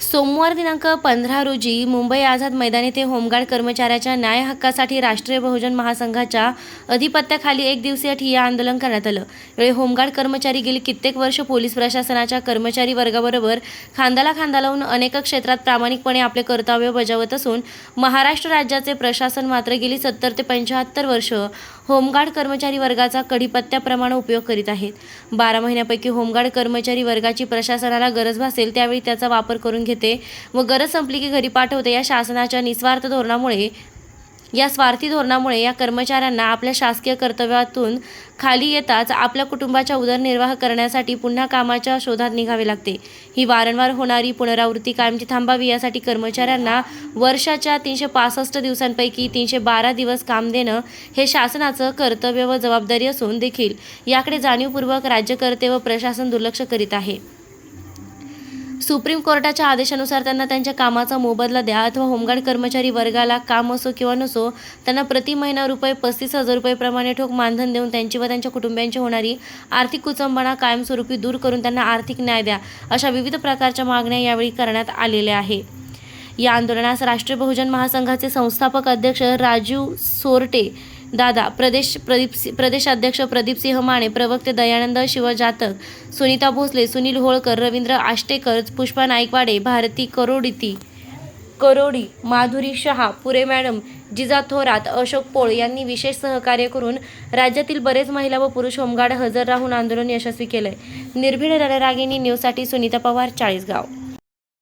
सोमवार दिनांक पंधरा रोजी मुंबई आझाद मैदान येथे होमगार्ड कर्मचाऱ्याच्या न्याय हक्कासाठी राष्ट्रीय बहुजन महासंघाच्या अधिपत्याखाली एक दिवसीय ठिय्या आंदोलन करण्यात आलं. यावेळी होमगार्ड कर्मचारी गेली कित्येक वर्ष पोलीस प्रशासनाच्या कर्मचारी वर्गाबरोबर खांद्याला खांदा लावून अनेक क्षेत्रात प्रामाणिकपणे आपले कर्तव्य बजावत असून महाराष्ट्र राज्याचे प्रशासन मात्र गेली सत्तर ते पंच्याहत्तर वर्ष होमगार्ड कर्मचारी वर्गाचा कढीपत्त्याप्रमाणे उपयोग करीत आहेत. बारा महिन्यापैकी होमगार्ड कर्मचारी वर्गाची प्रशासनाला गरज भासेल त्यावेळी त्याचा वापर करून घेते व गरज संपली की घरी पाठवते. या शासनाच्या निस्वार्थ धोरणामुळे या स्वार्थी धोरणामुळे या कर्मचाऱ्यांना आपल्या शासकीय कर्तव्यातून खाली येताच आपल्या कुटुंबाचा उदरनिर्वाह करण्यासाठी पुन्हा कामाच्या शोधात निघावे लागते. ही वारंवार होणारी पुनरावृत्ती कायमची थांबावी यासाठी कर्मचाऱ्यांना वर्षाच्या तीनशे पासष्ट दिवसांपैकी तीनशे बारा दिवस काम देणं हे शासनाचं कर्तव्य व जबाबदारी असून देखील याकडे जाणीवपूर्वक राज्यकर्ते व प्रशासन दुर्लक्ष करीत आहे. सुप्रीम कोर्टाच्या आदेशानुसार त्यांना त्यांच्या कामाचा मोबदला द्या अथवा होमगार्ड कर्मचारी वर्गाला काम असो किंवा नसो त्यांना प्रति महिना रुपये पस्तीस हजार रुपयेप्रमाणे ठोक मानधन देऊन त्यांची व त्यांच्या कुटुंबियांची होणारी आर्थिक कुचंबणा कायमस्वरूपी दूर करून त्यांना आर्थिक न्याय द्या अशा विविध प्रकारच्या मागण्या यावेळी करण्यात आलेल्या आहे. या आंदोलनास राष्ट्रीय बहुजन महासंघाचे संस्थापक अध्यक्ष राजीव सोरटे दादा प्रदेश प्रदीप प्रदेशाध्यक्ष प्रदीपसिंह माने प्रवक्ते दयानंद शिवजातक सुनीता भोसले सुनील होळकर रवींद्र आष्टेकर पुष्पा नाईकवाडे भारती करोडीती करोडी माधुरी शहा पुरे मॅडम जिजा थोरात अशोक पोळ यांनी विशेष सहकार्य करून राज्यातील बरेच महिला व पुरुष होमगार्ड हजर राहून आंदोलन यशस्वी केलंय. निर्भीड रणरागिणी न्यूजसाठी सुनीता पवार चाळीसगाव.